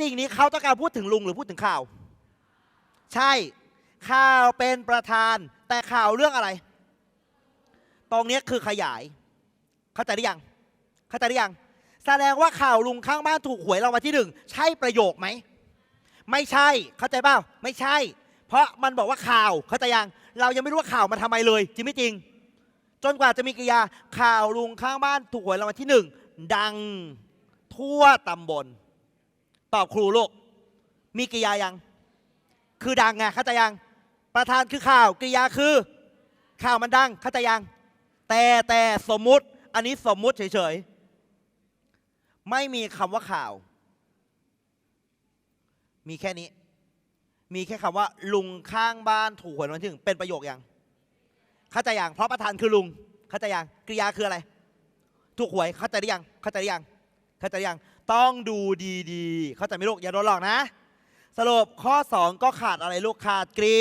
สิ่งนี้เขาต้องการพูดถึงลุงหรือพูดถึงข่าว ใช่ข่าวเป็นประธาน แต่ข่าวเรื่องอะไร ตรงนี้คือขยาย เข้าใจหรือยังเข้าใจหรือยังแสดงว่าข่าวลุงข้างบ้านถูกหวยรางวัลที่หนึ่งใช่ประโยคไหมไม่ใช่เข้าใจเปล่าไม่ใช่ เพราะมันบอกว่าข่าวเข้าใจยังเรายังไม่รู้ว่าข่าวมาทำไมเลย จริงไม่จริง จนกว่าจะมีกริยาข่าวลุงข้างบ้านถูกหวยรางวัลที่หนึ่งดังทั่วตำบล ตอบครูลูก มีกริยายัง คือดังไงเข้าใจยัง ประธานคือข่าวกริยาคือ ข่าวมันดังเข้าใจยัง แต่แต่สมมุติ อันนี้สมมุติเฉยๆ ไม่มีคำว่าข่าว มีแค่นี้ มีแค่คำว่า ลุงข้างบ้านถูกหวยรางวัลที่หนึ่งเป็นประโยคยัง เข้าใจยัง เพราะประธานคือลุง เข้าใจยังกริยาคืออะไร ถูกหวย เข้าใจหรือยัง เข้าใจหรือยัง เข้าใจยังต้องดูดีๆ เข้าใจไหมลูกอย่าโดนหลอกนะ สรุปข้อ 2 ก็ขาดอะไรลูกขาดกรี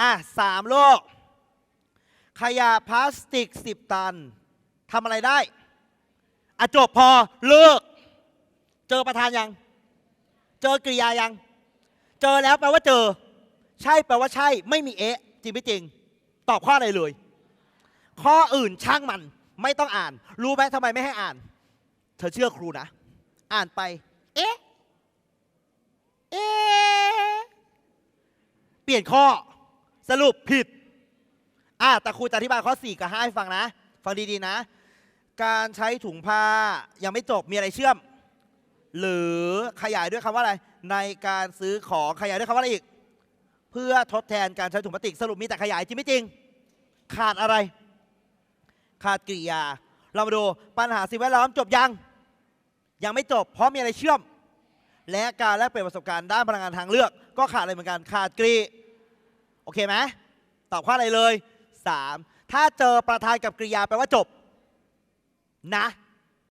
อะสามลูกขยะพลาสติก 10 ตันทำอะไรได้อะจบพอเลิก เจอประธานยัง เจอกริยายัง เจอแล้วแปลว่าเจอ ใช่แปลว่าใช่ ไม่มีเอ๊ะจริงไม่จริง ตอบข้ออะไรเลย ข้ออื่นช่างมัน ไม่ต้องอ่าน รู้ไหมทำไมไม่ให้อ่าน เธอเชื่อครูนะ อ่านไป เอ๊ะ เอ๊ะ เปลี่ยนข้อ สรุปผิด อะแต่ครูจะอธิบายข้อ 4 กับ 5 ให้ฟังนะ ฟังดีๆนะ การใช้ถุงผ้ายังไม่จบ มีอะไรเชื่อม หรือขยายด้วยคำว่าอะไร ในการซื้อของขยายด้วยคำว่าอะไรอีก เพื่อทดแทนการใช้ถุงพลาสติก สรุปมีแต่ขยายจริงไม่จริง ขาดอะไร ขาดกริยา เรามาดูปัญหาสิ่งแวดล้อมจบยัง ยังไม่จบ เพราะมีอะไรเชื่อม และการแลกเปลี่ยนประสบการณ์ด้านพลังงานทางเลือก ก็ขาดอะไรเหมือนกันขาดกรีโอเคไหมตอบข้ออะไรเลย 3. ถ้าเจอประธานกับกริยาแปลว่าจบ นะ